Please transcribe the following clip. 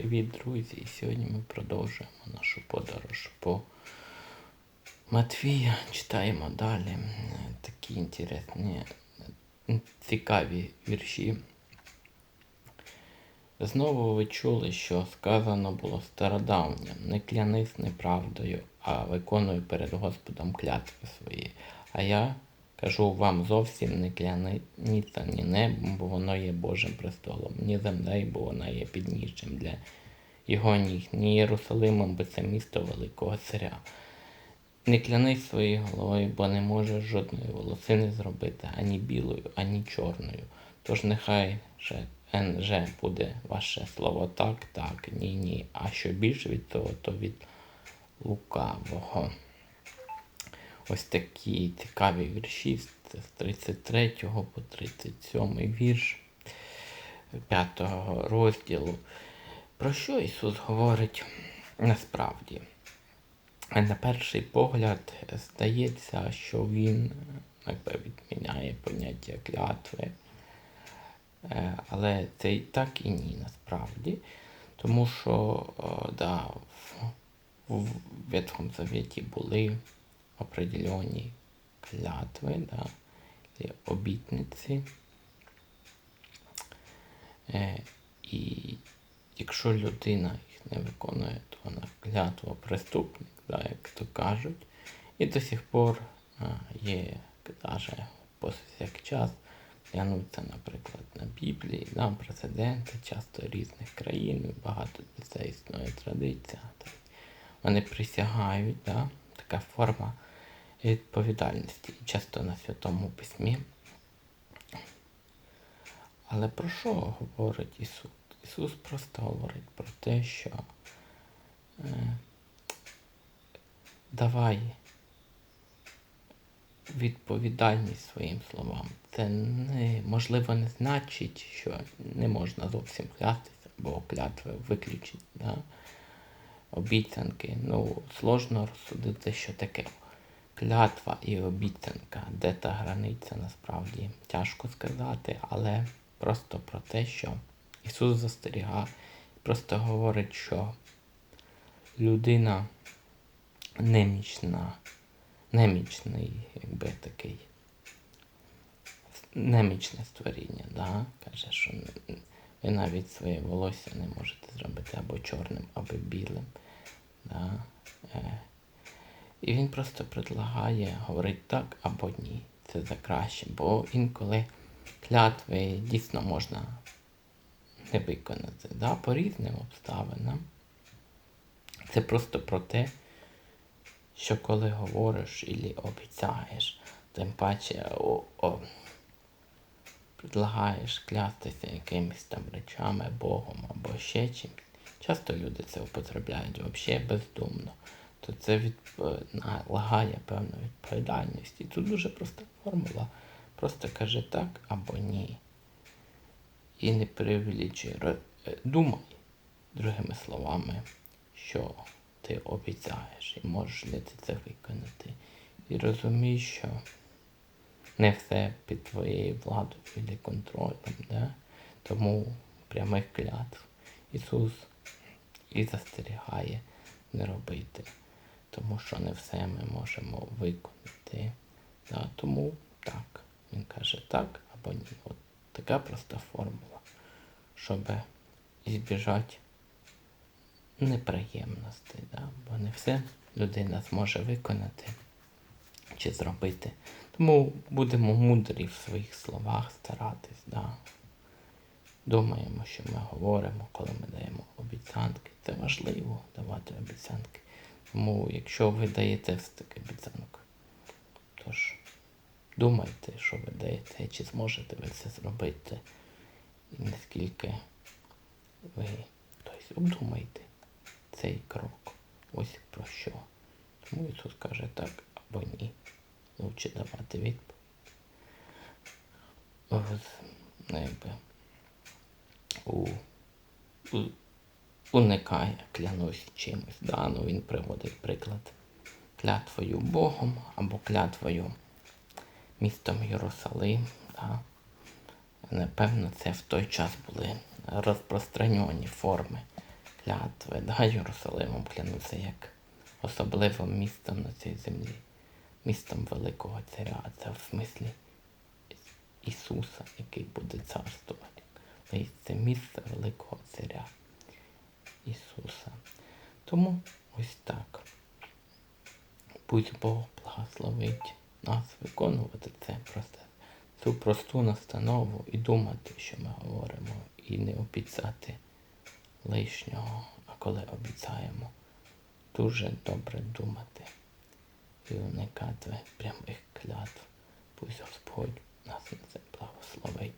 Привіт, друзі! І сьогодні ми продовжуємо нашу подорож по Матвія. Читаємо далі такі інтересні, цікаві вірші. Знову ви чули, що сказано було стародавнє, не клянись неправдою, а виконуй перед Господом клятви свої. А я кажу вам зовсім не кляніться ні небом, бо воно є Божим престолом, ні землею, бо вона є підніжжям для його ніг, ні Єрусалимом, бо це місто Великого Царя. Не клянись своєю головою, бо не можеш жодної волосини зробити ані білою, ані чорною. Тож нехай же НЖ буде ваше слово так, так, ні, ні. А що більше від того, то від лукавого. Ось такі цікаві вірші з 33 по 37 вірш 5 розділу. Про що Ісус говорить насправді? На перший погляд здається, що Він відміняє поняття клятви. Е, але це і так і ні насправді. Тому що да, в Ветхому Завіті були определені клятви, да, обітниці. Е, І якщо людина їх не виконує, то вона клятва преступник, да, як то кажуть. І до сих пор а, є даже повсякчас глянуться, наприклад, на Біблії, да, президенти часто різних країн, багато де це існує. Вони присягають, да, така форма відповідальності, часто на Святому Письмі. Але про що говорить Ісус? Ісус просто говорить про те, що е, давай відповідальність своїм словам. Це не, можливо не значить, що не можна зовсім клятися, бо клятви виключить. Да? Обіцянки. Ну, сложно розсудити, що таке клятва і обіцянка, де та границя насправді тяжко сказати, але просто про те, що Ісус застерігав, просто говорить, що людина немічна, немічний, якби такий, немічне створіння, да? каже, що ви навіть своє волосся не можете зробити або чорним, або білим. Да? І він просто предлагає говорити так або ні. Це за краще. Бо інколи клятви дійсно можна не виконати. Да? По різним обставинам. Це просто про те, що коли говориш і обіцяєш, тим паче о, о, предлагаєш клястися якимись там речами, Богом або ще чимось. Часто люди це употребляють взагалі бездумно то це від... налагає певну відповідальність. І тут дуже проста формула. Просто каже так або ні. І не привеличує. Е, думай, другими словами, що ти обіцяєш і можеш ли ти це виконати. І розумій, що не все під твоєю владою і контролем. Да? Тому прямих клятв Ісус і застерігає не робити тому що не все ми можемо виконати. Да, Тому так, він каже так або ні. От така проста формула, щоб збіжати неприємностей. Да? Бо не все людина зможе виконати чи зробити. Тому будемо мудрі в своїх словах старатись. Да? Думаємо, що ми говоримо, коли ми даємо обіцянки. Це важливо давати обіцянки. Тому, якщо ви даєте таки обіцянок, тож думайте, що ви даєте, чи зможете ви це зробити, і наскільки ви тобто, обдумайте цей крок. Ось про що. Тому Ісус каже так або ні. Лучше давати відповідь. Ну, якби, у, у уникає, клянусь чимось. Да? Ну, Він приводить приклад клятвою Богом або клятвою містом Єрусалим. Да? Напевно, це в той час були розпространені форми клятви, да, Єрусалимом клянуся як особливим містом на цій землі, містом Великого Царя, це в смислі Ісуса, який буде царствувати. Тобто Це місце Великого Царя Ісуса. Тому ось так. Будь Бог благословить нас виконувати це просто цю просту настанову і думати, що ми говоримо, і не обіцяти лишнього, а коли обіцяємо, дуже добре думати і уникати прямих клятв. Пусть Господь нас на це благословить.